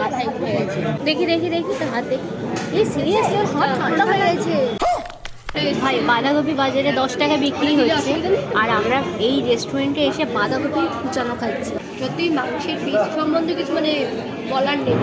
মাথায় গেছে। দেখি দেখি দেখি তো এই ভাই, বাঁধাকপি বাজারে দশ টাকা বিক্রি হয়েছে আর আমরা এই রেস্টুরেন্টে এসে বাঁধাকপি কুচানো খাচ্ছি। যদি মাংসের পিস সম্বন্ধে কিছু মানে বলার নেই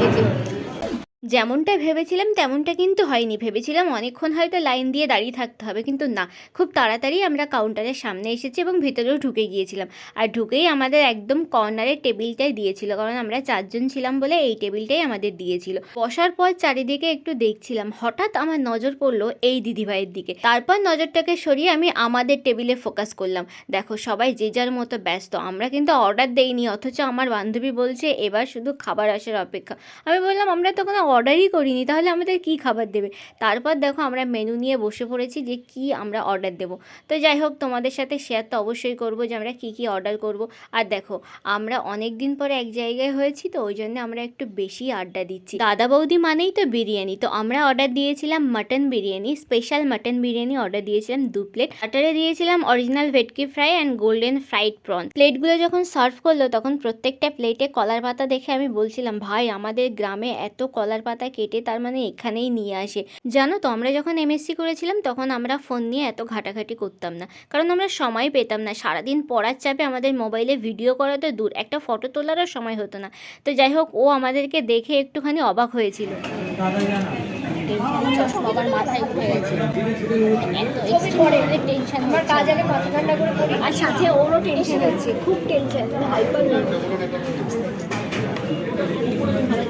যেমনটা ভেবেছিলাম, তেমনটা কিন্তু হয়নি। ভেবেছিলাম অনেকক্ষণ হয়তো লাইন দিয়ে দাঁড়িয়ে থাকতে হবে, কিন্তু না। খুব তাড়াতাড়ি আমরা কাউন্টারের সামনে এসেছি এবং ভেতরেও ঢুকে গিয়েছিলাম। আর ঢুকেই আমাদের একদম কর্নারের টেবিলটাই দিয়েছিল, কারণ আমরা চারজন ছিলাম বলে এই টেবিলটাই আমাদের দিয়েছিল। বসার পর চারিদিকে একটু দেখছিলাম, হঠাৎ আমার নজর পড়ল এই দিদিভাইয়ের দিকে। তারপর নজরটাকে সরিয়ে আমি আমাদের টেবিলে ফোকাস করলাম। দেখো, সবাই যে যার মতো ব্যস্ত, আমরা কিন্তু অর্ডার দেইনি, অথচ আমার বান্ধবী বলছে, এবার শুধু খাবার আসার অপেক্ষা। আমি বললাম, আমরা তো কোনো অর্ডারই করিনি, তাহলে আমাদের কি খাবার দেবে? তারপর দেখো আমরা মেনু নিয়ে বসে পড়েছি যে কি আমরা অর্ডার দেব। তো যাই হোক, তোমাদের সাথে শেয়ার তো অবশ্যই করব যে আমরা কি কি অর্ডার করব। আর দেখো, আমরা অনেক দিন পরে এক জায়গায় হয়েছি, তো ওই জন্য আমরা একটু বেশি আড্ডা দিচ্ছি। দাদা বৌদি মানেই তো বিরিয়ানি, তো আমরা অর্ডার দিয়েছিলাম mutton biryani special mutton biryani order দিয়েছিলাম দু প্লেট স্টার্টারে দিয়েছিলাম original bhetki fry and golden fried prawn প্লেটগুলো যখন সার্ভ করল, তখন প্রত্যেকটা প্লেটে কলার পাতা দেখে আমি বলছিলাম, ভাই, আমাদের গ্রামে এত কলার পাতা কেটে তার মানে এখানেই নিয়ে আসে। জানো তো আমরা যখন এমএসসি করেছিলাম তখন আমরা ফোন নিয়ে এত ঘাটাঘাটি করতাম না। কারণ আমরা সময় পেতাম না। সারাদিন পড়ার চাপে আমাদের মোবাইলে ভিডিও করা তো দূর। একটা ফটো তোলারও সময় হতো না। তো যাই হোক ও আমাদেরকে দেখে একটুখানি অবাক হয়েছিল। টেনশন মাথায় উঠে গেছে টেনশন কাজ আগে মাথা ঠান্ডা করে আর সাথে ওরও টেনশন হচ্ছে খুব টেনশন হাইপার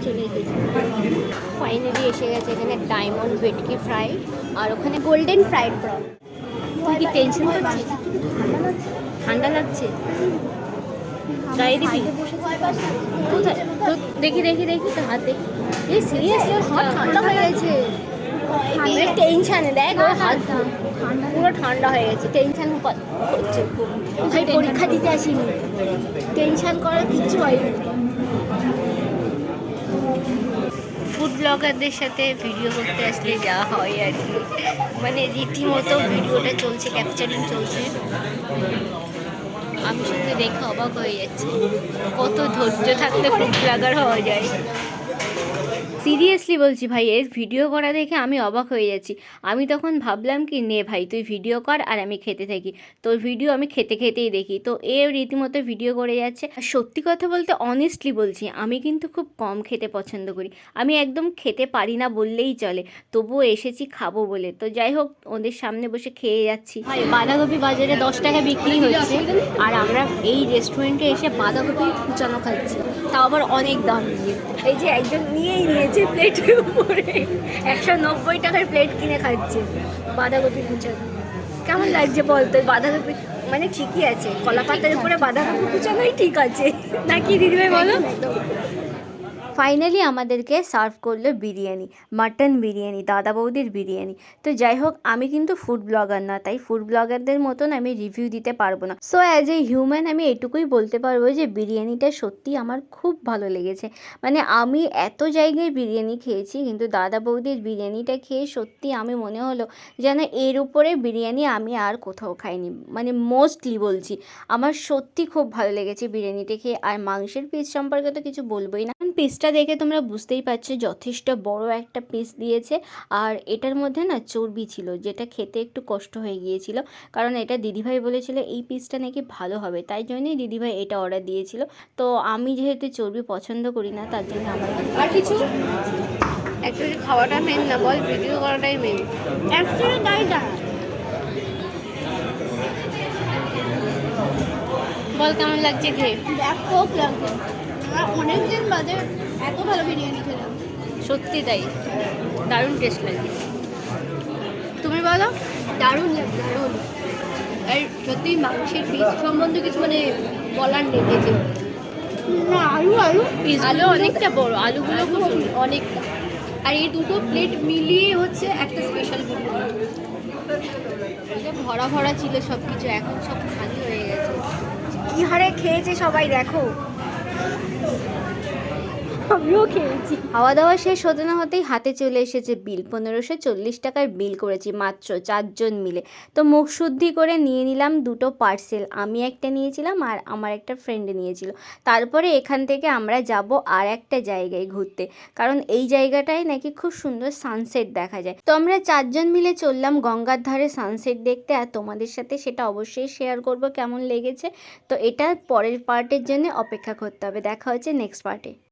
চলে এসেছে। ফাইনালি এসে গেছে এখানে ডায়মন্ড ভেটকি ফ্রাই আর ওখানে গোল্ডেন ফ্রাইড প্রন তুই কি টেনশন করছিস? ঠান্ডা লাগছে? গায়ে দিবি? কোথায়? দেখি দেখি দেখি তো হাত দেখি। এই সিরিয়াসলি হাত ঠান্ডা হয়ে গেছে। টেনশানে দেখ ওর হাত পুরো ঠান্ডা হয়ে গেছে টেনশন করছে। ভাই পরীক্ষা দিতে আসিনি। টেনশন করার কিচ্ছু হয়নি ফুড ব্লগারদের সাথে ভিডিও করতে আসলে যা হয় আর কি। মানে রীতিমতো ভিডিওটা চলছে ক্যাপচারিং চলছে। আমি শুধু দেখে অবাক হয়ে যাচ্ছি। কত ধৈর্য থাকলে ফুড ব্লগার হওয়া যায়। সিরিয়াসলি বলছি ভাই এর ভিডিও করা দেখে আমি অবাক হয়ে যাচ্ছি। আমি তখন ভাবলাম কি নে ভাই তুই ভিডিও কর আর আমি খেতে থাকি। তোর ভিডিও আমি খেতে খেতেই দেখি। তো এ রীতিমতো ভিডিও করে যাচ্ছে। আর সত্যি কথা বলতে অনেস্টলি বলছি আমি কিন্তু খুব কম খেতে পছন্দ করি। আমি একদম খেতে পারি না বললেই চলে তবুও এসেছি খাব বলে। তো যাই হোক ওদের সামনে বসে খেয়ে যাচ্ছি। ভাই বাঁধাকপি বাজারে দশ টাকা বিক্রি হচ্ছে আর আমরা এই রেস্টুরেন্টে এসে বাঁধাকপি কুচানো খাচ্ছি। তাও আবার অনেক দাম দিয়ে এই যে একজন নিয়েই নিয়েছে। প্লেটের উপরে একশো নব্বই টাকার প্লেট কিনে খাচ্ছে বাঁধাকপি কুচানো। কেমন লাগছে বলতো বাঁধাকপি মানে ঠিকই আছে কলা পাতার উপরে বাঁধাকপি কুচানোই ঠিক আছে। নাকি দিদিভাই বলো? ফাইনালি আমাদেরকে সার্ভ করল বিরিয়ানি মাটন বিরিয়ানি, দাদা বৌদির বিরিয়ানি। তো যাই হোক, আমি কিন্তু ফুড ব্লগার না, তাই ফুড ব্লগারদের মতন আমি রিভিউ দিতে পারব না। সো অ্যাজ এ হিউম্যান আমি এটুকুই বলতে পারব যে বিরিয়ানিটা সত্যি আমার খুব ভালো লেগেছে। মানে আমি এত জায়গায় বিরিয়ানি খেয়েছি, কিন্তু দাদা বৌদির বিরিয়ানিটা খেয়ে সত্যি আমি মনে হলো যেন এর উপরে বিরিয়ানি আমি আর কোথাও খাইনি। মানে মোস্টলি বলছি, আমার সত্যি খুব ভালো লেগেছে বিরিয়ানিটা খেয়ে। আর মাংসের পিস সম্পর্কে তো কিছু বলবোই না। পিসটা দেখে তোমরা বুঝতেই পারছ যথেষ্ট বড় একটা পিস দিয়েছে। আর এটার মধ্যে না চর্বি ছিল যেটা খেতে একটু কষ্ট হয়ে গিয়েছিল। কারণ এটা দিদিভাই বলেছিল এই পিসটা নাকি ভালো হবে। তাই জন্যই দিদিভাই এটা অর্ডার দিয়েছিল। তো আমি যেহেতু চর্বি পছন্দ করি না তার জন্য আমার আর কিছু? অ্যাকচুয়ালি খাওয়াটা মেন না বল ভিডিও করাটাই মেন অ্যাকচুয়ালি তাই না। বল কেমন লাগছে খেয়ে? ব্যাপক লাগছে। অনেকদিন বাদে এত ভালো বিরিয়ানি খেলাম। সত্যি তাই। দারুণ টেস্ট লাগে। তুমি বলো? দারুণ দারুণ। আর সত্যি মাংসের পিস সম্বন্ধে কিছু মানে বলার নেই দেখে না আলু আলু। পিসগুলো অনেকটা বড় আলুগুলো খুব অনেকটা। আর এই দুটো প্লেট মিলিয়ে হচ্ছে একটা স্পেশাল ভরা ভরা ছিল সব কিছু এখন সব খালি হয়ে গেছে। কি হারে খেয়েছে সবাই দেখো। Thank you. আমিও খেয়েছি। খাওয়া দাওয়া শেষ হতে না হতেই হাতে চলে এসেছে বিল। পনেরোশো চল্লিশ টাকার বিল করেছি মাত্র চারজন মিলে। তো মুখ শুদ্ধি করে নিয়ে নিলাম দুটো পার্সেল। আমি একটা নিয়েছিলাম আর আমার একটা ফ্রেন্ড নিয়েছিল। তারপরে এখান থেকে আমরা যাব আর একটা জায়গায় ঘুরতে। কারণ এই জায়গাটায় নাকি খুব সুন্দর সানসেট দেখা যায়। তো আমরা চারজন মিলে চললাম গঙ্গার ধারে সানসেট দেখতে। আর তোমাদের সাথে সেটা অবশ্যই শেয়ার করব কেমন লেগেছে। তো এটা পরের পার্টের জন্য অপেক্ষা করতে হবে। দেখা হচ্ছে নেক্সট পার্টে